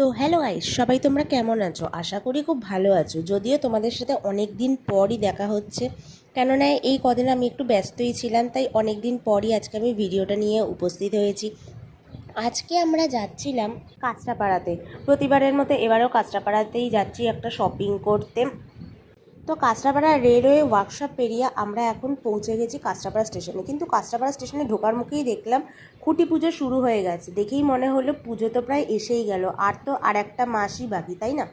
তো হ্যালো আইস সবাই তোমরা কেমন আছো? আশা করি খুব ভালো আছো। যদিও তোমাদের সাথে অনেক দিন পরই দেখা হচ্ছে, কেননা এই কদিন আমি একটু ব্যস্তই ছিলাম, তাই অনেক দিন পরই আজকে আমি ভিডিওটা নিয়ে উপস্থিত হয়েছি। আজকে আমরা যাচ্ছিলাম কাঁচরাপাড়াতে। প্রতিবারের মতো এবারও কাঁচরাপাড়াতেই যাচ্ছি একটা শপিং করতে। তো কাঁচরাপাড়া রেলওয়ে ওয়ার্কশপ পেরিয়ে আমরা এখন পৌঁছে গেছি কাঁচরাপাড়া স্টেশনে কিন্তু কাঁচরাপাড়া স্টেশনে ঢোকার মুখেই দেখলাম খুঁটি পুজো শুরু হয়ে গেছে। দেখেই মনে হলো পুজো তো প্রায় এসেই গেল। আর তো আর একটা মাসই বাকি, তাই না?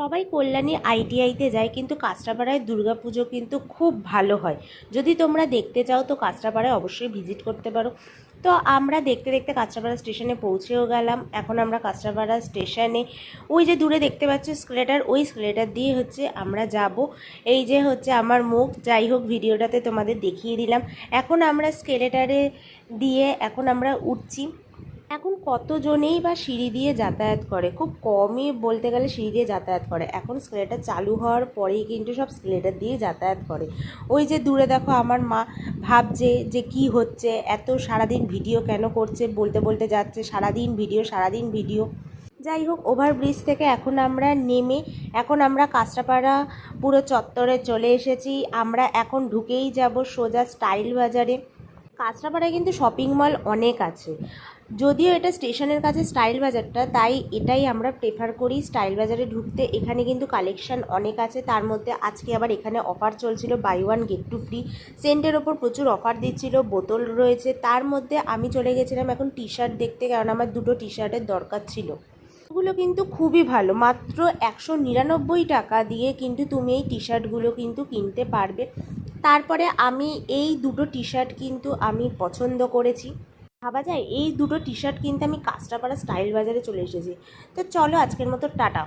সবাই কল্যাণী আইটিআইতে যায়, কিন্তু কাঁচরাপাড়ায় দুর্গাপুজো কিন্তু খুব ভালো হয়। যদি তোমরা দেখতে চাও তো কাঁচরাপাড়ায় অবশ্যই ভিজিট করতে পারো। তো আমরা দেখতে দেখতে কাঁচরাপাড়া স্টেশনে পৌঁছেও গেলাম। এখন আমরা কাঁচরাপাড়া স্টেশনে ওই যে দূরে দেখতে পাচ্ছ স্কেলেটার, ওই স্কেলেটার দিয়ে হচ্ছে আমরা যাব। এই যে হচ্ছে আমার মুখ, যাই হোক ভিডিওটাতে তোমাদের দেখিয়ে দিলাম। এখন আমরা স্কেলেটারে দিয়ে এখন আমরা উঠছি। এখন কতজনেই বা সিঁড়ি দিয়ে যাতায়াত করে? খুব কমই বলতে গেলে সিঁড়ি দিয়ে যাতায়াত করে। এখন স্কেলেটার চালু হওয়ার পরেই কিন্তু সব স্কেলেটার দিয়ে যাতায়াত করে। ওই যে দূরে দেখো আমার মা ভাবছে যে কি হচ্ছে, এত সারাদিন ভিডিও কেন করছে বলতে বলতে যাচ্ছে, সারাদিন ভিডিও সারাদিন ভিডিও। যাই হোক ওভারব্রিজ থেকে এখন আমরা নেমে, এখন আমরা কাঁচরাপাড়া পুরো চত্বরে চলে এসেছি। আমরা এখন ঢুকেই যাব সোজা স্টাইল বাজারে। কাঁচরাপাড়ায় কিন্তু শপিং মল অনেক আছে। যদিও এটা স্টেশনের কাছে স্টাইল বাজারটা, তাই এটাই আমরা প্রেফার করি স্টাইল বাজারে ঢুকতে। এখানে কিন্তু কালেকশন অনেক আছে, তার মধ্যে আজকে আবার এখানে অফার চলছিল buy one get two free সেন্টের ওপর প্রচুর অফার দিচ্ছিল, বোতল রয়েছে। তার মধ্যে আমি চলে গেছিলাম এখন টি শার্ট দেখতে, কারণ আমার দুটো টি শার্টের দরকার ছিল। এগুলো কিন্তু খুবই ভালো, মাত্র একশো নিরানব্বই টাকা দিয়ে কিন্তু তুমি এই টি শার্টগুলো কিন্তু কিনতে পারবে। তারপরে আমি এই দুটো টি শার্ট কিন্তু আমি পছন্দ করেছি। ভাবা যায়? এই দুটো টি শার্ট কিনতে আমি কাস্টাপাড়া স্টাইল বাজারে চলে এসেছি। তো চলো আজকের মতো টাটা।